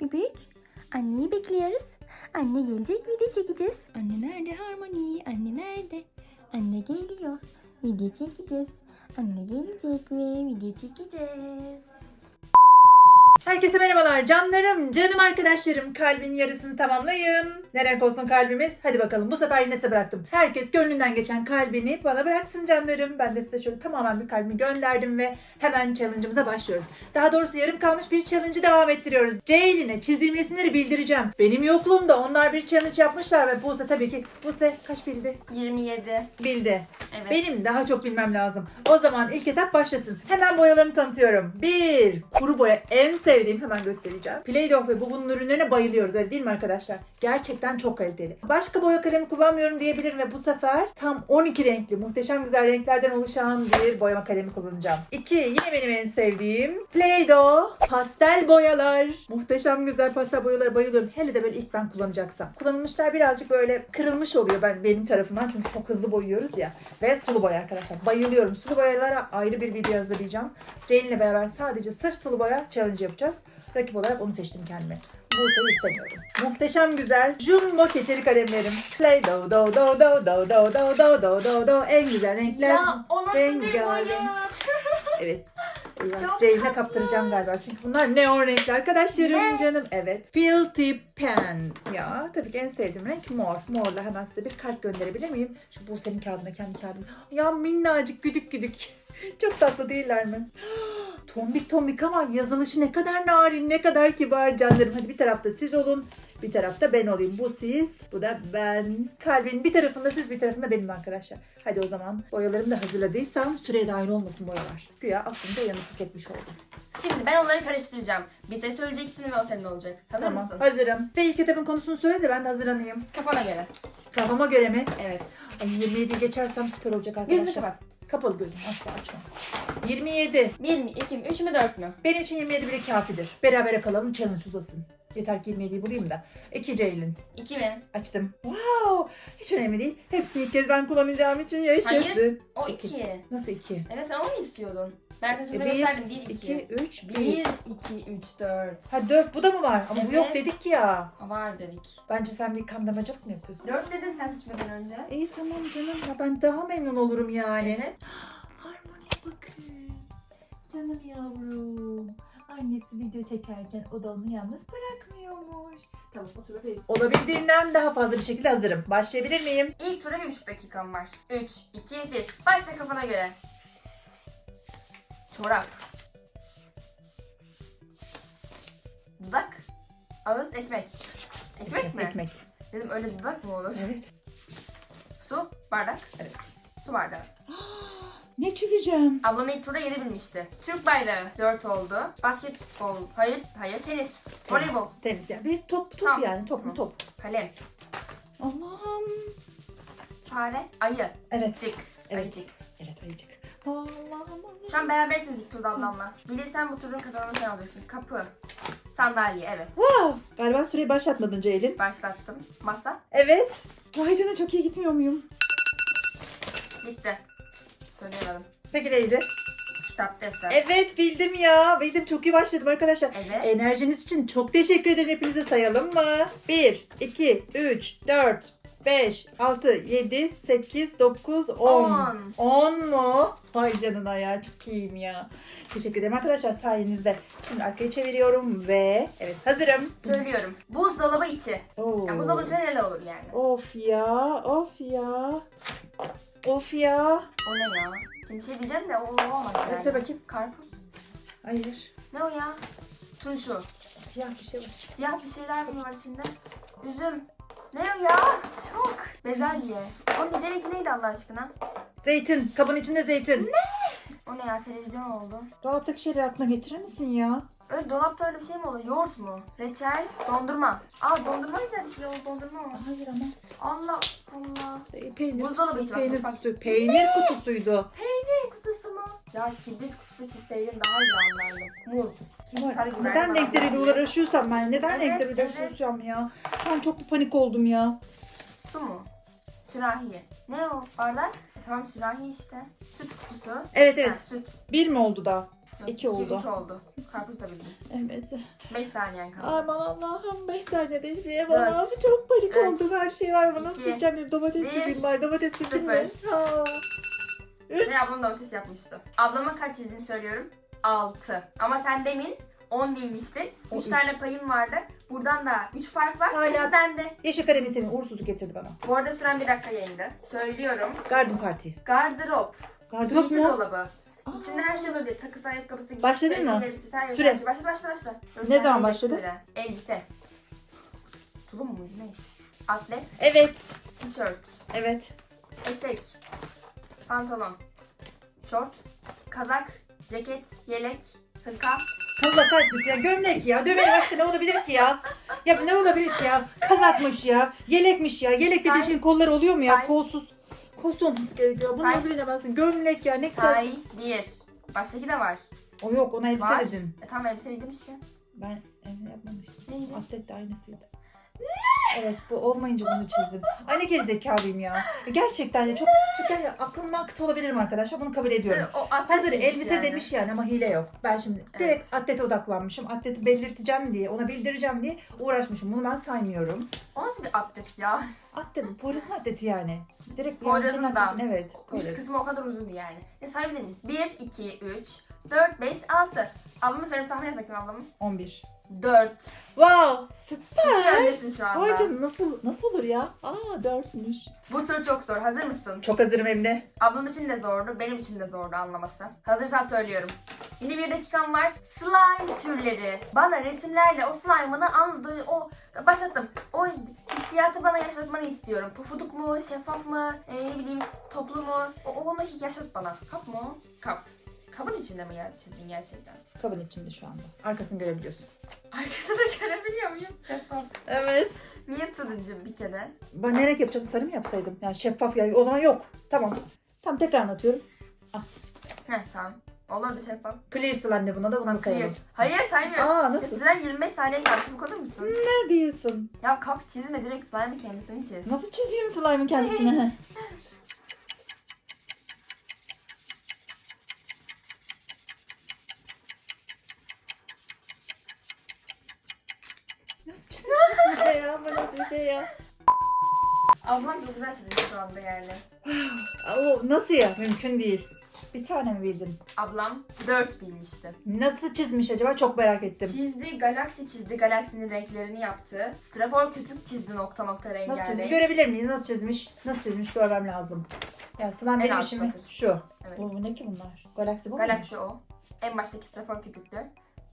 Bebek, anneyi bekliyoruz. Anne gelecek video çekeceğiz. Anne nerede Harmony? Anne nerede? Anne geliyor. Video çekeceğiz. Anne gelecek ve video çekeceğiz. Herkese merhabalar canlarım, canım arkadaşlarım. Kalbin yarısını tamamlayın. Ne renk olsun kalbimiz? Hadi bakalım bu sefer yine size bıraktım. Herkes gönlünden geçen kalbini bana bıraksın canlarım. Ben de size şöyle tamamen bir kalbimi gönderdim ve hemen challenge'ımıza başlıyoruz. Daha doğrusu yarım kalmış bir challenge'ı devam ettiriyoruz. Ceylin'e çizdiğim resimleri bildireceğim. Benim yokluğumda onlar bir challenge yapmışlar ve Buse tabii ki Buse kaç bildi? 27. Bildi. Evet. Benim daha çok bilmem lazım. O zaman ilk etap başlasın. Hemen boyalarımı tanıtıyorum. Bir, kuru boya en sevdiğim hemen göstereceğim. Play-Doh ve Bubu'nun ürünlerine bayılıyoruz öyle değil mi arkadaşlar? Gerçekten çok kaliteli. Başka boya kalemi kullanmıyorum diyebilirim ve bu sefer tam 12 renkli muhteşem güzel renklerden oluşan bir boyama kalemi kullanacağım. İki, yine benim en sevdiğim Play-Doh pastel boyalar. Muhteşem güzel pastel boyalara bayılıyorum. Hele de böyle ilk ben kullanacaksam. Kullanılmışlar birazcık böyle kırılmış oluyor ben benim tarafımdan çünkü çok hızlı boyuyoruz ya. Ve sulu boya arkadaşlar. Bayılıyorum. Sulu boyalara ayrı bir video hazırlayacağım. Ceylin'le beraber sadece sırf sulu boya challenge yapacağız. Rakip olarak onu seçtim kendime. Buse'yi istemiyorum. Muhteşem güzel Jumbo keçeli kalemlerim. Play do do do do do do do do do do do en güzel renkler. Ya o nasıl bir boya? Evet. Eyvah, Ceylin'e kaptıracağım galiba. Çünkü bunlar neon renkli arkadaşlarım Ne? canım. Evet. Filthy pen. Ya tabii ki en sevdiğim renk mor. Morla hemen size bir kalp gönderebilir miyim? Şu bu senin kağıdına kendi kağıdına. Ya minnacık güdük güdük. Çok tatlı değiller mi? Tombik tombik ama yazılışı ne kadar narin, ne kadar kibar canlarım. Hadi bir tarafta siz olun, bir tarafta ben olayım. Bu siz, bu da ben. Kalbin bir tarafında siz, bir tarafında benim arkadaşlar. Hadi o zaman boyalarımı da hazırladıysam süreye dahil olmasın boyalar. Güya aklımda yanıklık etmiş oldum. Şimdi ben onları karıştıracağım. Bir ses söyleyeceksin ve o senin olacak. Hazır Tamam, mısın? hazırım. Ve ilk etapın konusunu söyle de ben de hazırlanayım. Kafana göre. Kafama göre mi? Evet. Ay 27 geçersem süper olacak arkadaşlar. Gözünü kapat. Kapalı gözüm asla açmam. 27. 1 mi, 2 mi, 3 mü, 4 mü? Benim için 27 bile kafidir. Berabere kalalım challenge uzasın. Yeter ki 27'yi bulayım da. 2 Ceylin. 2 mi? Açtım. Wow! Hiç önemli değil. Hepsini ilk kez ben kullanacağım için yaşasın. Hayır. O İki. 2. Nasıl 2? Evet sen onu mu istiyordun? Ben kaçımda E, bir, gösterdim. 1, 2, 2. 3, 1, 1. 2, 3, 4. Ha 4 bu da mı var? Ama bu Evet. yok dedik ya. Var dedik. Bence sen bir kandırmacılık mı yapıyorsun? 4 dedin sen seçmeden önce. İyi tamam canım ya ben daha memnun olurum yani. Evet. Harmoniye bakın. Canım yavrum. Annesi video çekerken o da onu yalnız bırakmıyormuş. Tamam otur bakayım. Olabildiğinden daha fazla bir şekilde hazırım. Başlayabilir miyim? İlk tura 1,5 dakikam var. 3, 2, 1. Başla kafana göre. Çorap. Dudak. Ağız, ekmek. Ekmek mi? Ekmek. Dedim öyle dudak mı olur? Evet. Su, bardak. Evet. Su bardağı. Ne çizeceğim? Ablam ilk turda 7 bilmişti. Türk bayrağı 4 oldu. Basketbol, hayır, hayır, tenis, voleybol, Temiz yani. Bir top top Tamam. yani top mu Tamam. top. kalem, Allah'ım. fare, ayı, Evet. cık, Evet. ayıcık. Evet ayıcık. Şu an berabersiniz ilk turda ablamla. Bilirsen bu turun kazananı sen oluyorsun. Kapı, sandalye, evet. Wow. Galiba süreyi başlatmadın Ceylin. Başlattım. Masa, Evet. Vay canına çok iyi gitmiyor muyum? bitti. Söyleyemedim. Peki neydi? Kitap, defter. Evet bildim ya. Bildim çok iyi başladım arkadaşlar. Evet. Enerjiniz için çok teşekkür ederim. Hepinize sayalım mı? 1, 2, 3, 4, 5, 6, 7, 8, 9, 10. 10. 10 mu? Vay canına ya çok iyiyim ya. Teşekkür ederim arkadaşlar sayenizde. Şimdi arkayı çeviriyorum ve evet hazırım. Söylüyorum. Buzdolabı içi. Oo. Yani buzdolabı içinde neler olur yani? Of ya, of ya. Of ya. O ne ya? Şimdi şey diyeceğim de o olmaz yani. söyle bakayım. Karpuz. Hayır. Ne o ya? Turşu. Siyah bir şey var. Siyah bir şeyler mi var içinde? Üzüm. Ne ya? Çok. Bezelye. O ne demek neydi Allah aşkına? Zeytin. Kabın içinde zeytin. O ne ya? Televizyon oldu. Dolaptaki şeyleri aklına getirir misin ya? Öyle dolapta öyle bir şey mi olur? Yoğurt mu? Reçel, dondurma. Aa dondurma güzel bir şey oldu. Dondurma mı? Hayır ama. Allah Allah. E, Peynir, Buzdolabı içi peynir bak. kutusu. Peynir kutusuydu. Peynir kutusu mu? Ya kibrit kutusu çizseydin daha iyi anlardım. Muz. Kibrit sarı biber Neden falan. renkleriyle uğraşıyorsam ben? Neden Evet, renkleriyle evet. uğraşıyorsam ya? An çok panik oldum ya. Su mu? Sürahi. Ne o? Bardak? E, tamam sürahi işte. Süt kutusu. Evet evet. Ha, süt. Bir mi oldu da? Yok, İki oldu. Üç oldu. Karpuz da bildim. Evet. 5 saniyen kaldı. Aman Allah'ım 5 saniyede hiçbir şey yapamam. Çok panik Üç. oldum. Her şey var mı? Nasıl İki. çizeceğim? Bir domates çizeyim bari. Domates çizeyim mi? Ha. Üç. Ve ablam domates yapmıştı. Ablama kaç çizdiğini söylüyorum. 6. Ama sen demin 10 bilmiştin. O 3 üç. tane payın vardı. Buradan da 3 fark var. Hala- Eşit bende. Yeşil kalemi senin uğursuzluk getirdi bana. Bu arada süren bir dakika yayında. Söylüyorum. Garden Party. Gardırop. Gardırop Giysi mu? dolabı. Aa. İçinde her şey olabilir. Takısı, ayakkabısı, Başladın giysi, mı? elbisesi, her Süre. şey. Başla başla başla. Ne zaman başladı? göstere. Elbise. Tulum muydu ne? Atlet, Evet. tişört, Evet. etek, pantolon, şort, kazak, ceket, yelek, hırka, Allah kahretmesin ya. Gömlek ya. Dövme başka ne olabilir ki ya? Ya ne olabilir ki ya? Kazakmış ya. Yelekmiş ya. Yelek dediğin Say. şeyin kolları oluyor mu ya? Say. Kolsuz. Kolsuz olması gerekiyor. Bunu Say. nasıl bilemezsin? Gömlek ya. Ne güzel. say, bir. Baştaki de var. O yok. Ona elbise Var. dedin. E, tamam elbise bildim işte. Ben evde yapmamıştım. Neydi? Atlet de aynısıydı. Evet bu olmayınca bunu çizdim. Ay ne gerizekalıyım ya. Gerçekten ya çok çok yani aklımdan kıt olabilirim arkadaşlar. Bunu kabul ediyorum. O atlet Hazır demiş elbise yani. demiş yani ama hile yok. Ben şimdi direkt Evet. atlete odaklanmışım. Atleti belirteceğim diye, ona bildireceğim diye uğraşmışım. Bunu ben saymıyorum. O nasıl bir atlet ya? Atlet, Poyraz'ın atleti yani. Direkt Poyraz'ın atletin, evet. Üst Poyraz. kısmı o kadar uzundu yani. Ne sayabilir miyiz? 1, 2, 3, 4, 5, 6. Ablamı söyleyeyim tahmin et bakayım ablamı. 11. 4. Wow! Süper! İki öndesin şu anda. Vay canına nasıl, nasıl olur ya? Aa 4'müş. Bu tur çok zor. Hazır mısın? Çok hazırım de. Ablam için de zordu, benim için de zordu anlaması. Hazırsan söylüyorum. Yine bir dakikam var. Slime türleri. Bana resimlerle o slime'ını anladığı o başlattım. O hissiyatı bana yaşatmanı istiyorum. Pufuduk mu, şeffaf mı, e, ne bileyim toplu mu? O, o onu yaşat bana. Kap mı o? Kap. Kabın içinde mi ya çizdin gerçekten? Kabın içinde şu anda. Arkasını görebiliyorsun. Arkasını görebiliyor muyum? Şeffaf. Evet. Niye turuncu bir kere? Ben ne renk yapacağım? Sarı mı yapsaydım? Yani şeffaf ya. O zaman yok. Tamam. Tamam tekrar anlatıyorum. Heh tamam. Olurdu şeffaf. Clear slime buna da bunu clear. sayalım. Hayır saymıyorum. Aa Ya nasıl? Süren 25 saniye kaldı. Çabuk olur musun? Ne diyorsun? Ya kap çizme direkt slime'ı kendisini çiz. Nasıl çizeyim slime'ın kendisini? Ablam çok güzel çizmiş şu anda yani. O nasıl ya? Mümkün değil. Bir tane mi bildin? Ablam 4 bilmişti. Nasıl çizmiş acaba? Çok merak ettim. Çizdi, galaksi çizdi, galaksinin renklerini yaptı. Strafor köpük çizdi nokta nokta Nasıl çizmiş? rengarenk. Görebilir miyiz? Nasıl çizmiş? Nasıl çizmiş görmem lazım. Ya slime En benim alt işimi satır. şu. Evet. Bu, bu ne ki bunlar? Galaksi bu mu? Galaksi o. En baştaki strafor köpüklü.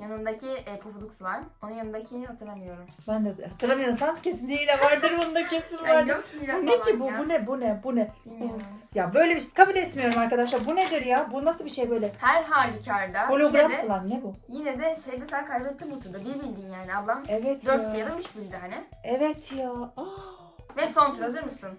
Yanındaki e, pufuduk slime. Onun yanındakini hatırlamıyorum. Ben de hatırlamıyorsam kesin hile vardır bunda kesin Ay vardır. yok hile Bu ne falan ki bu? ya. Bu ne? Bu ne? Bu ne? Bilmiyorum. Ya böyle bir şey kabul etmiyorum arkadaşlar. Bu nedir ya? Bu nasıl bir şey böyle? Her halükarda Hologram yine de, slime ne bu? yine de şeyde sen kaybettin bu turda. Bir bildin yani ablam. Evet 4 ya. ya da 3 bildi hani. Evet ya. Aa. Ve son tur hazır mısın?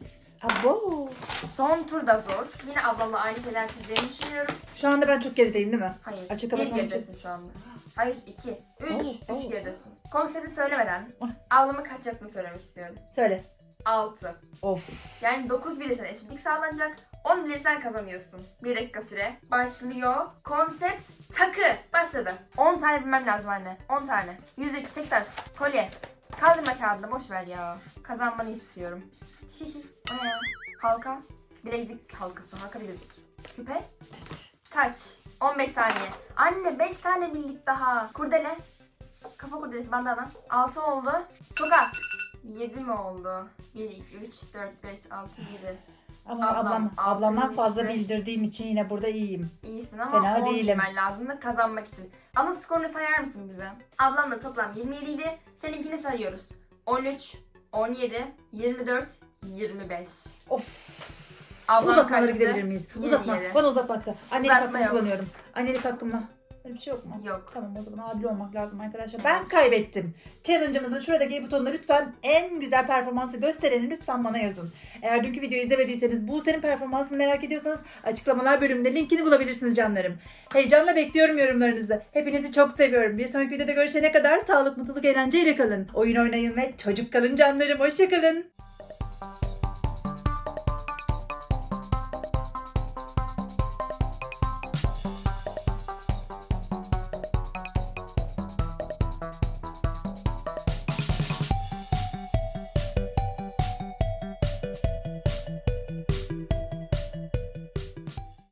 Abo. Son tur da zor. Yine ablamla aynı şeyler çizeceğini düşünüyorum. Şu anda ben çok gerideyim değil mi? Hayır. Açık bir kapatmam için. geridesin şu anda. Hayır iki. Üç. Oo, üç oo. geridesin. Konsepti söylemeden Ah. kaç yaptığını söylemek istiyorum. Söyle. Altı. Of. Yani 9 bilirsen eşitlik sağlanacak. 10 bilirsen kazanıyorsun. Bir dakika süre. Başlıyor. Konsept takı. Başladı. 10 tane bilmem lazım anne. 10 tane. Yüzük, tek taş, kolye. Kaldırma kağıdını boş ver ya. Kazanmanı istiyorum. ne ya? Halka. Bilezik halkası. Halka bilezik. Küpe. Taç. 15 saniye. Anne 5 tane bildik daha. Kurdele. Kafa kurdelesi bandana. 6 oldu. Toka. 7 mi oldu? 1, 2, 3, 4, 5, 6, 7. Ama Ablam, ablam, ablamdan fazla bilmişti. bildirdiğim için yine burada iyiyim. İyisin ama Fena 10 değilim. bilmen lazımdı kazanmak için. Ana skorunu sayar mısın bize? Ablamla toplam 27 idi. Seninkini sayıyoruz. 13, 17, 24, 25. Of. Ablam Uzatmalara kaçtı? gidebilir miyiz? Uzatma. 27. Bana uzatma hakkı. Annelik Uzatma hakkımı yok. kullanıyorum. Annelik hakkımla. Öyle bir şey yok mu? Yok. Tamam o zaman adil olmak lazım arkadaşlar. Ben kaybettim. Challenge'ımızın şuradaki butonuna lütfen en güzel performansı göstereni lütfen bana yazın. Eğer dünkü videoyu izlemediyseniz Buse'nin performansını merak ediyorsanız açıklamalar bölümünde linkini bulabilirsiniz canlarım. Heyecanla bekliyorum yorumlarınızı. Hepinizi çok seviyorum. Bir sonraki videoda görüşene kadar sağlık, mutluluk, eğlenceyle kalın. Oyun oynayın ve çocuk kalın canlarım. Hoşçakalın.